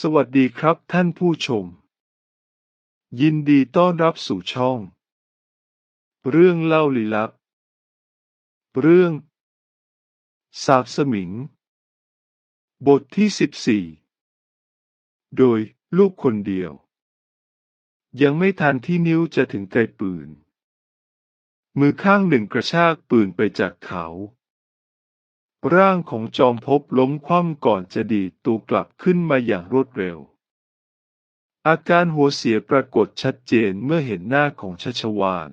สวัสดีครับท่านผู้ชม ยินดีต้อนรับสู่ช่อง เรื่องเล่าลี้ลับ เรื่อง สาบสมิง บทที่สิบสี่โดยลูกคนเดียว ยังไม่ทันที่นิ้วจะถึงไกลปืน มือข้างหนึ่งกระชากปืนไปจากเขา ร่างของจอมภพล้มคว่ำก่อนจะดีตัวกลับขึ้นมาอย่างรวดเร็ว อาการหัวเสียปรากฏชัดเจนเมื่อเห็นหน้าของชัชวาน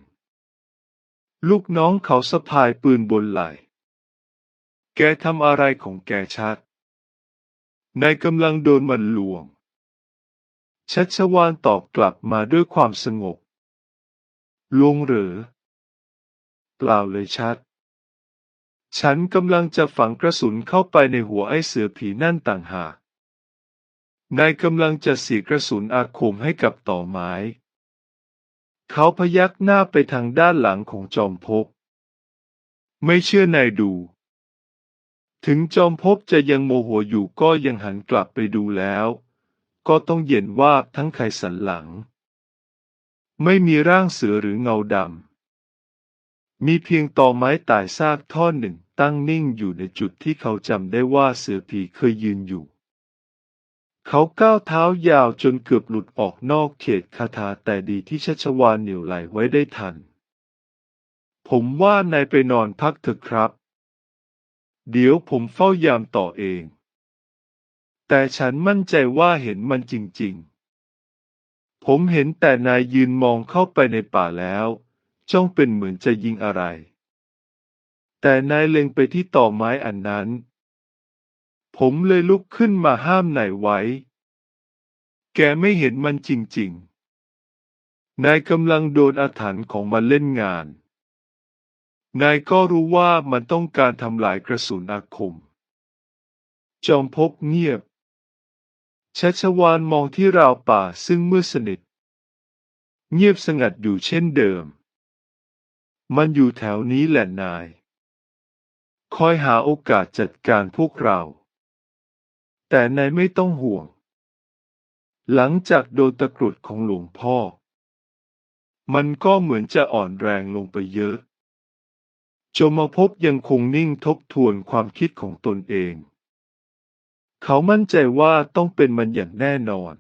ลูกน้องเขาสะพายปืนบนไหล่ แกทำอะไรของแกชัด นายกำลังโดนมันลวง ชัชวานตอบกลับมาด้วยความสงบลวงหรือ เปล่าเลยชัด ฉันกำลังจะฝังกระสุนเข้าไปในหัวไอ้เสือผีนั่นต่างหาก นายกำลังจะเสียกระสุนอาคมให้กับต่อไม้ เขาพยักหน้าไปทางด้านหลังของจอมภพไม่เชื่อนายดู ถึงจอมภพจะยังโมโหอยู่ก็ยังหันกลับไปดูแล้ว ก็ต้องเย็นว่าทั้งไขสันหลัง ไม่มีร่างเสือหรือเงาดำ มีเพียงตอไม้ตายซากท่อนหนึ่งตั้งนิ่งอยู่ในจุดที่เขาจำได้ว่าเสือผีเคยยืนอยู่ เขาก้าวเท้ายาวจนเกือบหลุดออกนอกเขตคาถาแต่ดีที่ชัชวานเหนี่ยวไหลไว้ได้ทัน ผมว่านายไปนอนพักเถอะครับ เดี๋ยวผมเฝ้ายามต่อเอง แต่ฉันมั่นใจว่าเห็นมันจริงๆ ผมเห็นแต่นายยืนมองเข้าไปในป่าแล้ว จ้องเป็นเหมือนจะยิงอะไร แต่นายเล็งไปที่ต่อไม้อันนั้น ผมเลยลุกขึ้นมาห้ามนายไว้ แกไม่เห็นมันจริง ๆ นายกำลังโดนอาถรรพ์ของมันเล่นงาน นายก็รู้ว่ามันต้องการทำลายกระสุนอาคม จอมภพเงียบชัชวานมองที่ราวป่าซึ่งมืดสนิท เงียบสงัดอยู่เช่นเดิม มันอยู่แถวนี้แหละนาย คอยหาโอกาสจัดการพวกเรา แต่นายไม่ต้องห่วง หลังจากโดนตะกรุดของหลวงพ่อ มันก็เหมือนจะอ่อนแรงลงไปเยอะจมมาพบยังคงนิ่งทบทวนความคิดของตนเอง เขามั่นใจว่าต้องเป็นมันอย่างแน่นอน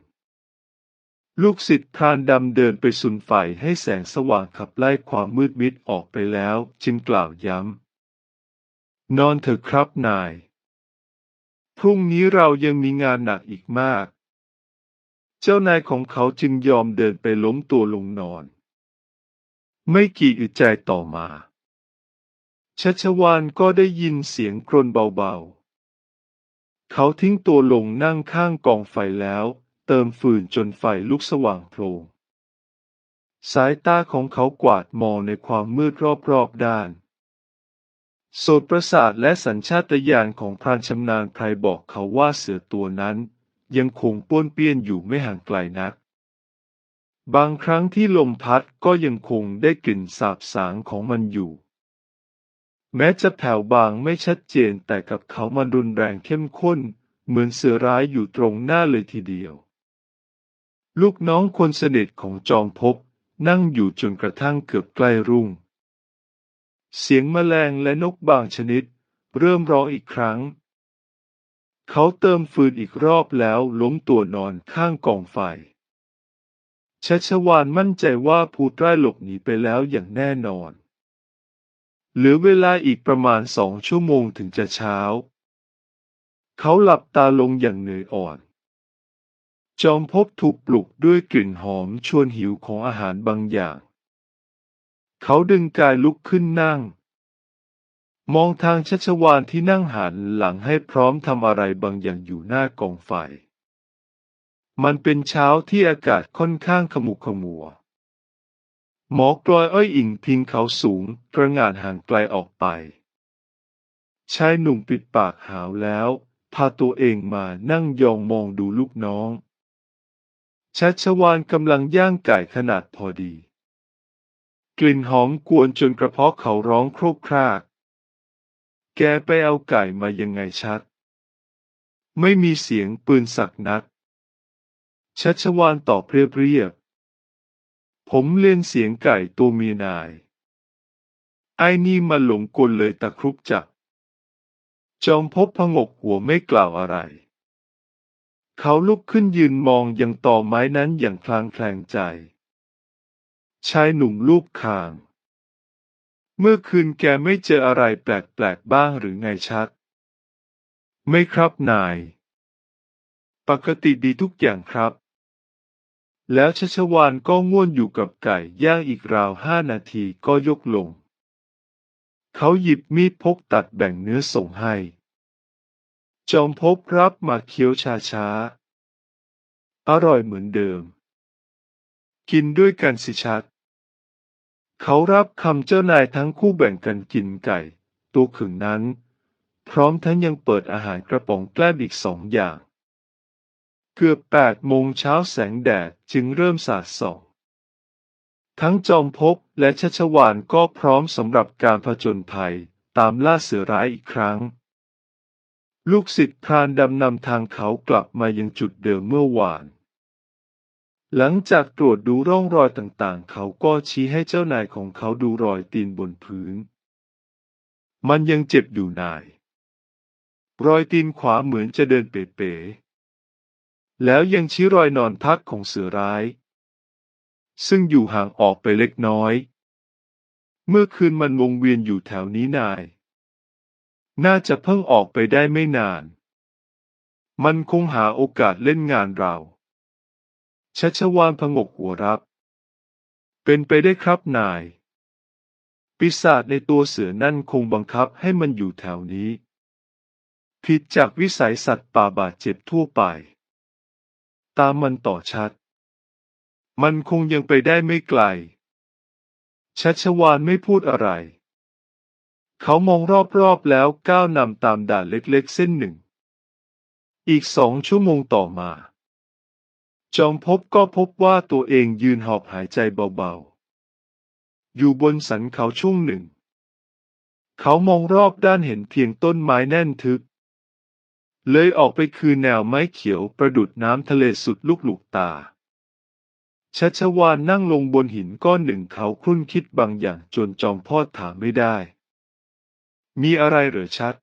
ลูกศิษย์พรานดำเดินไปสุนไฟให้แสงสว่างขับไล่ความมืดมิดออกไปแล้ว จึงกล่าวย้ำ นอนเถอะครับนาย พรุ่งนี้เรายังมีงานหนักอีกมาก เจ้านายของเขาจึงยอมเดินไปล้มตัวลงนอน ไม่กี่อึดใจต่อมาชัชวานก็ได้ยินเสียงกรนเบาๆ เขาทิ้งตัวลงนั่งข้างกองไฟแล้ว เติมฟืนจนไฟลุกสว่างโพลงสายตาของเขากวาดมองในความมืดรอบๆด้านโสตประสาทและสัญชาตญาณของพรานชำนาญไพรบอกเขาว่าเสือตัวนั้น ยังคงป้วนเปี้ยนอยู่ไม่ห่างไกลนัก บางครั้งที่ลมพัดก็ยังคงได้กลิ่นสาบสางของมันอยู่ แม้จะแผ่วบางไม่ชัดเจนแต่กับเขามันรุนแรงเข้มข้น เหมือนเสือร้ายอยู่ตรงหน้าเลยทีเดียว ลูกน้องคนสนิทของจอมภพนั่งอยู่จนกระทั่งเกือบใกล้รุ่ง เสียงแมลงและนกบางชนิด เริ่มร้องอีกครั้ง เขาเติมฟืนอีกรอบแล้วล้มตัวนอนข้างกองไฟชัชวานมั่นใจว่าภูตร้ายหลบหนีไปแล้วอย่างแน่นอน เหลือเวลาอีกประมาณสองชั่วโมงถึงจะเช้า เขาหลับตาลงอย่างเหนื่อยอ่อน จอมภพถูกปลุกด้วยกลิ่นหอมชวนหิวของอาหารบางอย่าง เขาดึงกายลุกขึ้นนั่ง มองทางชัชวานที่นั่งหันหลังให้พร้อมทำอะไรบางอย่างอยู่หน้ากองไฟ มันเป็นเช้าที่อากาศค่อนข้างขมุกขมัว หมอกลอยอ้อยอิงพิงเขาสูงตระงานห่างไกลออกไปชายหนุ่มปิดปากหาวแล้วพาตัวเองมานั่งยองมองดูลูกน้อง ชัชวานกำลังย่างไก่ขนาดพอดี กลิ่นหอมกวนจนกระเพาะเขาร้องโครกคราก แกไปเอาไก่มายังไงชัด ไม่มีเสียงปืนสักนัดชัชวานตอบเรียบๆผมเล่นเสียงไก่ตัวเมียนาย ไอ้นี่มาหลงกลเลยตะครุบจับจอมพบพงกหัวไม่กล่าวอะไร เขาลุกขึ้นยืนมองยังต่อไม้นั้นอย่างคลางแคลงใจ ชายหนุ่มลูบคาง เมื่อคืนแกไม่เจออะไรแปลกๆบ้างหรือไงชัก ไม่ครับนาย ปกติดีทุกอย่างครับ แล้วชัชวานก็ง่วนอยู่กับไก่ย่างอีกราวห้านาทีก็ยกลง เขาหยิบมีดพกตัดแบ่งเนื้อส่งให้ จอมพบรับมาเคี้ยวช้าๆอร่อยเหมือนเดิม กินด้วยกันสิชักเขารับคำเจ้านายทั้งคู่แบ่งกันกินไก่ ตัวขึงนั้น พร้อมทั้งยังเปิดอาหารกระป๋องแกล้มอีกสองอย่าง เกือบแปดโมงเช้าแสงแดดจึงเริ่มสาดส่องทั้งจอมภพและชัชวานก็พร้อมสำหรับการผจญภัยตามล่าเสือร้ายอีกครั้ง ลูกศิษย์พรานดำนำทางเขากลับมายังจุดเดิมเมื่อวาน หลังจากตรวจดูร่องรอยต่างๆ เขาก็ชี้ให้เจ้านายของเขาดูรอยตีนบนพื้น มันยังเจ็บอยู่นาย รอยตีนขวาเหมือนจะเดินเป๋ๆแล้วยังชี้รอยนอนพักของเสือร้าย ซึ่งอยู่ห่างออกไปเล็กน้อย เมื่อคืนมันวงเวียนอยู่แถวนี้นาย น่าจะเพิ่งออกไปได้ไม่นาน มันคงหาโอกาสเล่นงานเราชัชวานพงกหัวรับ เป็นไปได้ครับนาย ปีศาจในตัวเสือนั่นคงบังคับให้มันอยู่แถวนี้ ผิดจากวิสัยสัตว์ป่าบาดเจ็บทั่วไป ตามมันต่อชัด มันคงยังไปได้ไม่ไกลชัชวานไม่พูดอะไร เขามองรอบๆแล้วก้าวนำตามด่านเล็กๆเส้นหนึ่ง อีกสองชั่วโมงต่อมา จอมพบก็พบว่าตัวเองยืนหอบหายใจเบาๆ อยู่บนสันเขาช่วงหนึ่ง เขามองรอบด้านเห็นเพียงต้นไม้แน่นทึบเลยออกไปคือแนวไม้เขียวประดุดน้ำทะเลสุดลูกหลูกตาชัชวานนั่งลงบนหินก้อนหนึ่งเขาครุ่นคิดบางอย่างจนจอมพ่อถามไม่ได้ มีอะไรเหรอชัด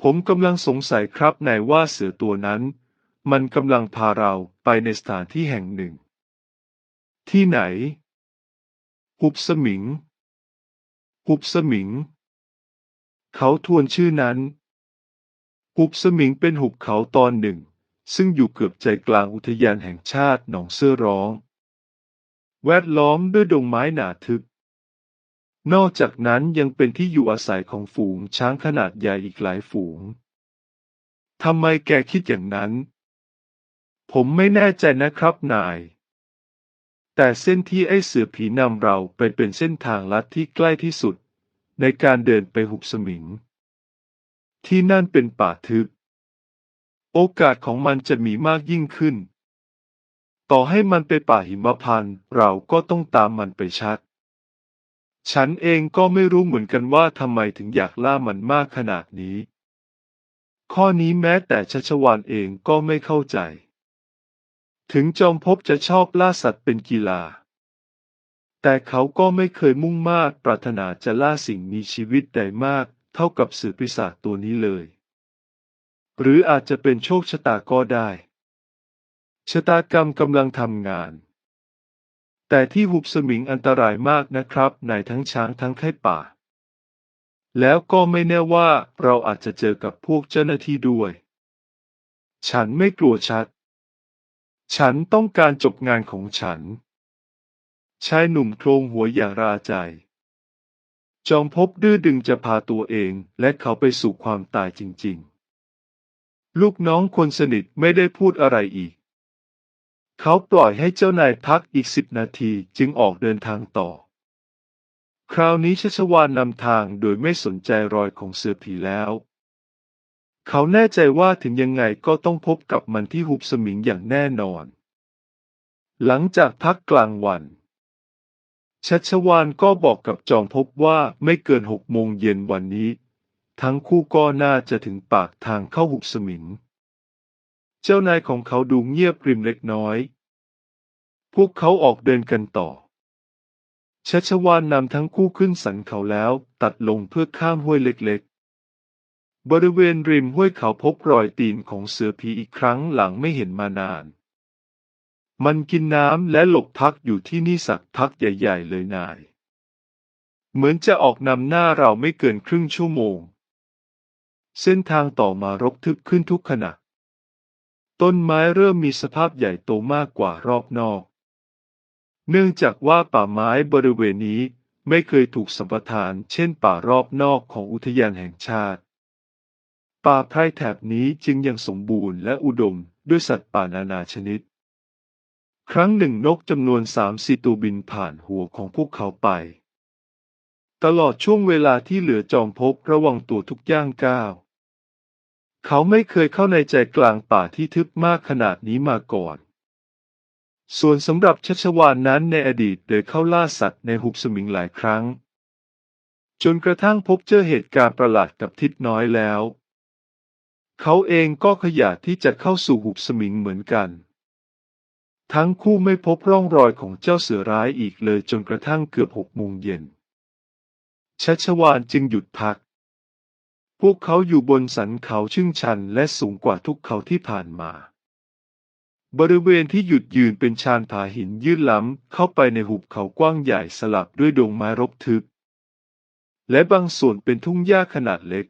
ผมกำลังสงสัยครับนายว่าเสือตัวนั้น มันกำลังพาเราไปในสถานที่แห่งหนึ่ง ที่ไหน หุบสมิง หุบสมิง เขาทวนชื่อนั้น หุบสมิงเป็นหุบเขาตอนหนึ่ง ซึ่งอยู่เกือบใจกลางอุทยานแห่งชาติหนองเสื้อร้อง แวดล้อมด้วยดงไม้หนาทึบ นอกจากนั้นยังเป็นที่อยู่อาศัยของฝูงช้างขนาดใหญ่อีกหลายฝูง ทำไมแกคิดอย่างนั้น ผมไม่แน่ใจนะครับนาย แต่เส้นที่ไอ้เสือผีนำเราไปเป็นเส้นทางลัดที่ใกล้ที่สุด ในการเดินไปหุบสมิง ที่นั่นเป็นป่าทึบ โอกาสของมันจะมีมากยิ่งขึ้น ต่อให้มันเป็นป่าหิมพานต์เราก็ต้องตามมันไปชัด ฉันเองก็ไม่รู้เหมือนกันว่าทำไมถึงอยากล่ามันมากขนาดนี้ ข้อนี้แม้แต่ชัชวานเองก็ไม่เข้าใจ ถึงจอมภพจะชอบล่าสัตว์เป็นกีฬา แต่เขาก็ไม่เคยมุ่งมากปรารถนาจะล่าสิ่งมีชีวิตใดมาก เท่ากับสื่อปีศาจตัวนี้เลย หรืออาจจะเป็นโชคชะตาก็ได้ ชะตากรรมกำลังทำงาน แต่ที่หุบสมิงอันตรายมากนะครับในทั้งช้างทั้งไข้ป่า แล้วก็ไม่แน่ว่าเราอาจจะเจอกับพวกเจ้าหน้าที่ด้วย ฉันไม่กลัวชัด ฉันต้องการจบงานของฉัน ชายหนุ่มโครงหัวอย่างราใจ จอมพบดื้อดึงจะพาตัวเองและเขาไปสู่ความตายจริง ๆ ลูกน้องคนสนิทไม่ได้พูดอะไรอีก เขาปล่อยให้เจ้านายพักอีกสิบนาทีจึงออกเดินทางต่อ คราวนี้ชัชวานนำทางโดยไม่สนใจรอยของเสือผีแล้ว เขาแน่ใจว่าถึงยังไงก็ต้องพบกับมันที่หุบสมิงอย่างแน่นอน หลังจากพักกลางวันชัชวานก็บอกกับจอมภพว่าไม่เกินหกโมงเย็นวันนี้ ทั้งคู่ก็น่าจะถึงปากทางเข้าหุบสมิง เจ้านายของเขาดูเงียบริมเล็กน้อย พวกเขาออกเดินกันต่อ ชัชวานนำทั้งคู่ขึ้นสันเขาแล้วตัดลงเพื่อข้ามห้วยเล็กๆ บริเวณริมห้วยเขาพบรอยตีนของเสือผีอีกครั้งหลังไม่เห็นมานาน มันกินน้ำและหลบพักอยู่ที่นี่สักพักใหญ่ ๆ เลยนาย เหมือนจะออกนำหน้าเราไม่เกินครึ่งชั่วโมง เส้นทางต่อมารกทึบขึ้นทุกขณะ ต้นไม้เริ่มมีสภาพใหญ่โตมากกว่ารอบนอก เนื่องจากว่าป่าไม้บริเวณนี้ไม่เคยถูกสัมปทานเช่นป่ารอบนอกของอุทยานแห่งชาติ ป่าไพรแถบนี้จึงยังสมบูรณ์และอุดมด้วยสัตว์ป่านานาชนิด ครั้งหนึ่งนกจำนวนสามสีตัวบินผ่านหัวของพวกเขาไป ตลอดช่วงเวลาที่เหลือจอมพบระวังตัวทุกย่างก้าว เขาไม่เคยเข้าในใจกลางป่าที่ทึบมากขนาดนี้มาก่อน ส่วนสำหรับชัชวานนั้นในอดีตเดินเข้าล่าสัตว์ในหุบสมิงหลายครั้ง จนกระทั่งพบเจอเหตุการณ์ประหลาดกับทิดน้อยแล้ว เขาเองก็ขยาดที่จะเข้าสู่หุบสมิงเหมือนกัน ทั้งคู่ไม่พบร่องรอยของเจ้าเสือร้ายอีกเลยจนกระทั่งเกือบหกโมงเย็นชัชวานจึงหยุดพัก พวกเขาอยู่บนสันเขาชึ่งชันและสูงกว่าทุกเขาที่ผ่านมา บริเวณที่หยุดยืนเป็นชานผาหินยื่นล้ำเข้าไปในหุบเขากว้างใหญ่สลับด้วยดงไม้รกทึบ และบางส่วนเป็นทุ่งหญ้าขนาดเล็ก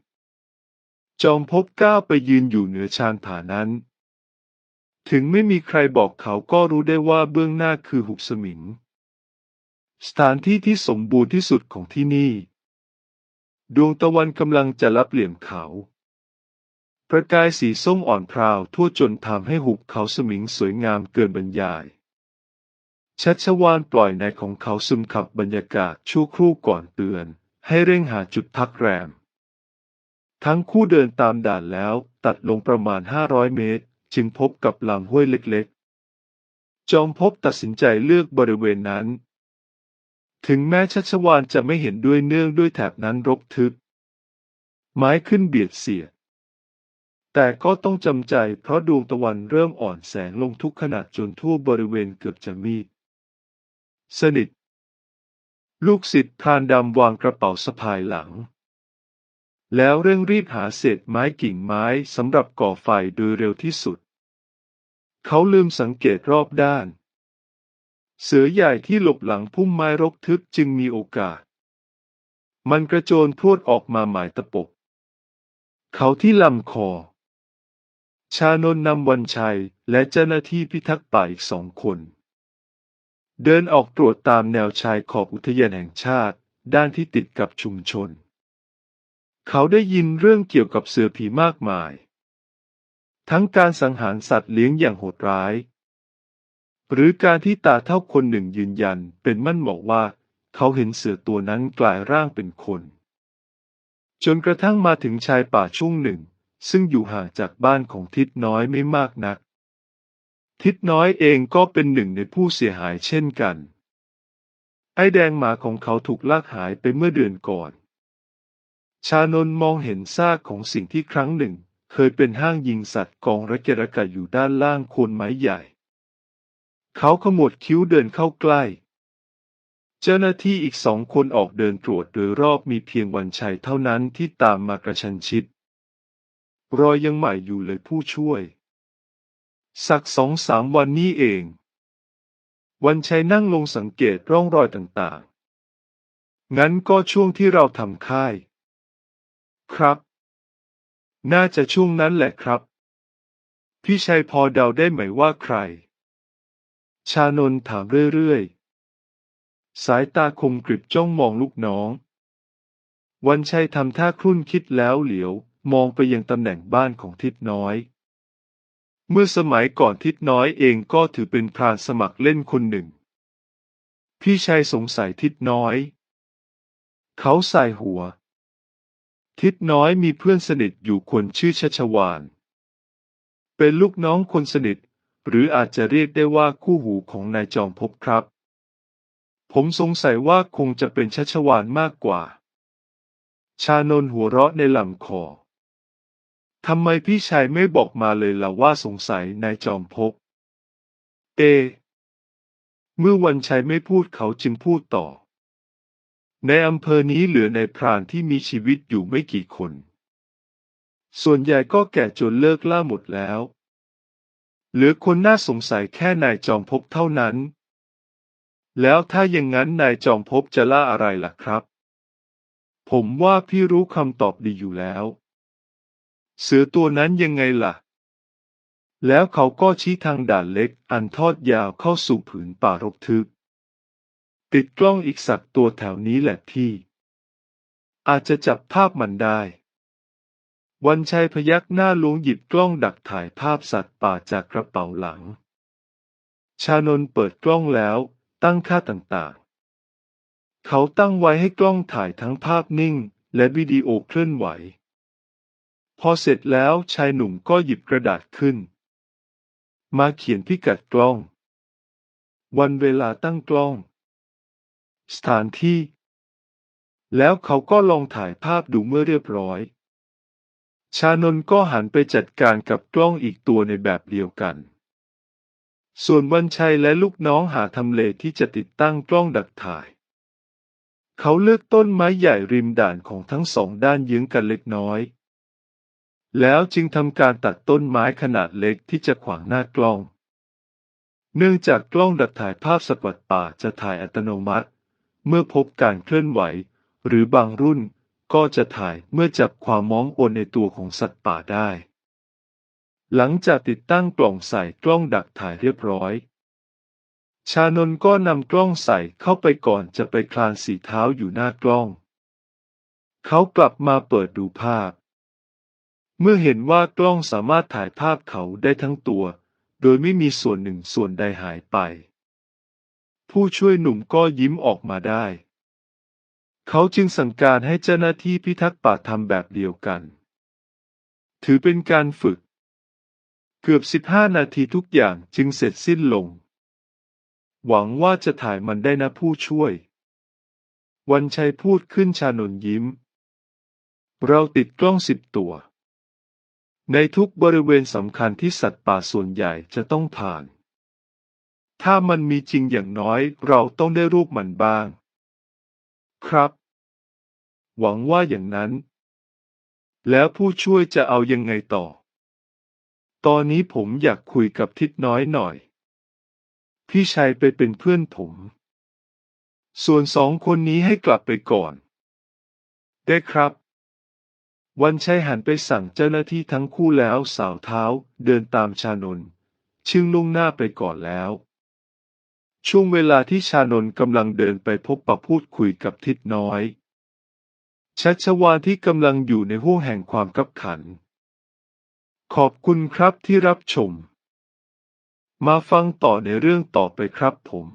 จอมพบก้าวไปยืนอยู่เหนือชานผานั้น ถึงไม่มีใครบอกเขาก็รู้ได้ว่าเบื้องหน้าคือหุบสมิง สถานที่ที่สมบูรณ์ที่สุดของที่นี่ ดวงตะวันกำลังจะรับเหลี่ยมเขา ประกายสีส้มอ่อนพราวทั่วจนทำให้หุบเขาสมิงสวยงามเกินบรรยาย ชัชวานปล่อยนายของเขาซึมขับบรรยากาศชั่วครู่ก่อนเตือน ให้เร่งหาจุดพักแรม ทั้งคู่เดินตามด่านแล้วตัดลงประมาณ 500 เมตร จึงพบกับลำห้วยเล็กๆ จอมพบตัดสินใจเลือกบริเวณนั้น ถึงแม้ชัชวานจะไม่เห็นด้วยเนื่องด้วยแถบนั้นรกทึบ ไม้ขึ้นเบียดเสียด แต่ก็ต้องจำใจเพราะดวงตะวันเริ่มอ่อนแสงลงทุกขณะจนทั่วบริเวณเกือบจะมีดสนิท ลูกศิษย์พรานดำวางกระเป๋าสะพายหลัง แล้วเร่งรีบหาเศษไม้กิ่งไม้สำหรับก่อไฟโดยเร็วที่สุด เขาลืมสังเกตรอบด้าน เสือใหญ่ที่หลบหลังพุ่มไม้รกทึบจึงมีโอกาส มันกระโจนพรวดออกมาหมายตะปบเขาที่ลำคอ ชานนนำวันชัยและเจ้าหน้าที่พิทักษ์ป่าอีกสองคน เดินออกตรวจตามแนวชายขอบอุทยานแห่งชาติ ด้านที่ติดกับชุมชน เขาได้ยินเรื่องเกี่ยวกับเสือผีมากมาย ทั้งการสังหารสัตว์เลี้ยงอย่างโหดร้าย หรือการที่ตาเท่าคนหนึ่งยืนยันเป็นมั่นบอกว่า เขาเห็นเสือตัวนั้นกลายร่างเป็นคน จนกระทั่งมาถึงชายป่าช่วงหนึ่ง ซึ่งอยู่ห่างจากบ้านของทิดน้อยไม่มากนัก ทิดน้อยเองก็เป็นหนึ่งในผู้เสียหายเช่นกัน ไอ้แดงหมาของเขาถูกลากหายไปเมื่อเดือนก่อน ชานนมองเห็นซากของสิ่งที่ครั้งหนึ่ง เคยเป็นห้างยิงสัตว์กองระเกะระกะอยู่ด้านล่างโคนไม้ใหญ่ เขาขมวดคิ้วเดินเข้าใกล้ เจ้าหน้าที่อีกสองคนออกเดินตรวจโดยรอบมีเพียงวันชัยเท่านั้นที่ตามมากระชันชิด รอยยังใหม่อยู่เลยผู้ช่วย สักสองสามวันนี้เอง วันชัยนั่งลงสังเกตร่องรอยต่างๆ งั้นก็ช่วงที่เราทำค่าย ครับ น่าจะช่วงนั้นแหละครับ พี่ชัยพอเดาได้ไหมว่าใคร ชานนท์ถามเรื่อยๆ สายตาคมกริบจ้องมองลูกน้อง วันชัยทำท่าครุ่นคิดแล้วเหลียว มองไปยังตำแหน่งบ้านของทิดน้อย เมื่อสมัยก่อนทิดน้อยเองก็ถือเป็นพรานสมัครเล่นคนหนึ่ง พี่ชัยสงสัยทิดน้อย เขาใส่หัว ทิดน้อยมีเพื่อนสนิทอยู่คนชื่อชัชวานเป็นลูกน้องคนสนิท หรืออาจจะเรียกได้ว่าคู่หูของนายจอมภพครับ ผมสงสัยว่าคงจะเป็นชัชวานมากกว่า ชานนหัวเราะในลำคอทำไมพี่ชายไม่บอกมาเลยล่ะว่าสงสัยนายจอมพกเอ เมื่อวันชัยไม่พูดเขาจึงพูดต่อ ในอำเภอนี้เหลือในพรานที่มีชีวิตอยู่ไม่กี่คน ส่วนใหญ่ก็แก่จนเลิกล่าหมดแล้ว เหลือคนน่าสงสัยแค่นายจอมพบเท่านั้น แล้วถ้าอย่างนั้นนายจอมพบจะล่าอะไรล่ะครับ ผมว่าพี่รู้คำตอบดีอยู่แล้ว เสือตัวนั้นยังไงล่ะ แล้วเขาก็ชี้ทางด่านเล็กอันทอดยาวเข้าสู่ผืนป่ารกทึบ ติดกล้องอีกสักตัวแถวนี้แหละที่ อาจจะจับภาพมันได้ วันชัยพยักหน้าลวงหยิบกล้องดักถ่ายภาพสัตว์ป่าจากกระเป๋าหลัง ชานนเปิดกล้องแล้ว ตั้งค่าต่างๆ เขาตั้งไว้ให้กล้องถ่ายทั้งภาพนิ่ง และวิดีโอเคลื่อนไหว พอเสร็จแล้วชายหนุ่มก็หยิบกระดาษขึ้น มาเขียนพิกัดกล้อง วันเวลาตั้งกล้อง สถานที่ แล้วเขาก็ลองถ่ายภาพดูเมื่อเรียบร้อย ชานนท์ก็หันไปจัดการกับกล้องอีกตัวในแบบเดียวกัน ส่วนวันชัยและลูกน้องหาทำเลที่จะติดตั้งกล้องดักถ่าย เขาเลือกต้นไม้ใหญ่ริมด่านของทั้งสองด้านยื้งกันเล็กน้อย แล้วจึงทำการตัดต้นไม้ขนาดเล็กที่จะขวางหน้ากล้อง เนื่องจากกล้องดักถ่ายภาพสัตว์ป่าจะถ่ายอัตโนมัติ เมื่อพบการเคลื่อนไหว หรือบางรุ่น ก็จะถ่ายเมื่อจับความมองโอนในตัวของสัตว์ป่าได้ หลังจากติดตั้งกล่องใส่กล้องดักถ่ายเรียบร้อย ชานนก็นำกล้องใส่เข้าไปก่อนจะไปคลานสีเท้าอยู่หน้ากล้อง เขากลับมาเปิดดูภาพ เมื่อเห็นว่ากล้องสามารถถ่ายภาพเขาได้ทั้งตัว โดยไม่มีส่วนหนึ่งส่วนใดหายไป ผู้ช่วยหนุ่มก็ยิ้มออกมาได้ เขาจึงสั่งการให้เจ้าหน้าที่พิทักษ์ป่าทำแบบเดียวกัน ถือเป็นการฝึก เกือบสิบห้านาทีทุกอย่างจึงเสร็จสิ้นลง หวังว่าจะถ่ายมันได้นะผู้ช่วย วันชัยพูดขึ้นชานนท์ยิ้ม เราติดกล้องสิบตัว ในทุกบริเวณสำคัญที่สัตว์ป่าส่วนใหญ่จะต้องผ่าน ถ้ามันมีจริงอย่างน้อยเราต้องได้รูปมันบ้าง ครับ หวังว่าอย่างนั้น แล้วผู้ช่วยจะเอายังไงต่อ ตอนนี้ผมอยากคุยกับทิดน้อยหน่อย พี่ชัยไปเป็นเพื่อนผม ส่วนสองคนนี้ให้กลับไปก่อน ได้ครับ วันชัยหันไปสั่งเจ้าหน้าที่ทั้งคู่แล้วสาวเท้าเดินตามชานน ชึ่งลุ่งหน้าไปก่อนแล้ว ช่วงเวลาที่ชานนท์กำลังเดินไปพบปะพูดคุยกับทิดน้อย ชัชวานที่กำลังอยู่ในห้วงแห่งความกับขัน ขอบคุณครับที่รับชม มาฟังต่อในเรื่องต่อไปครับผม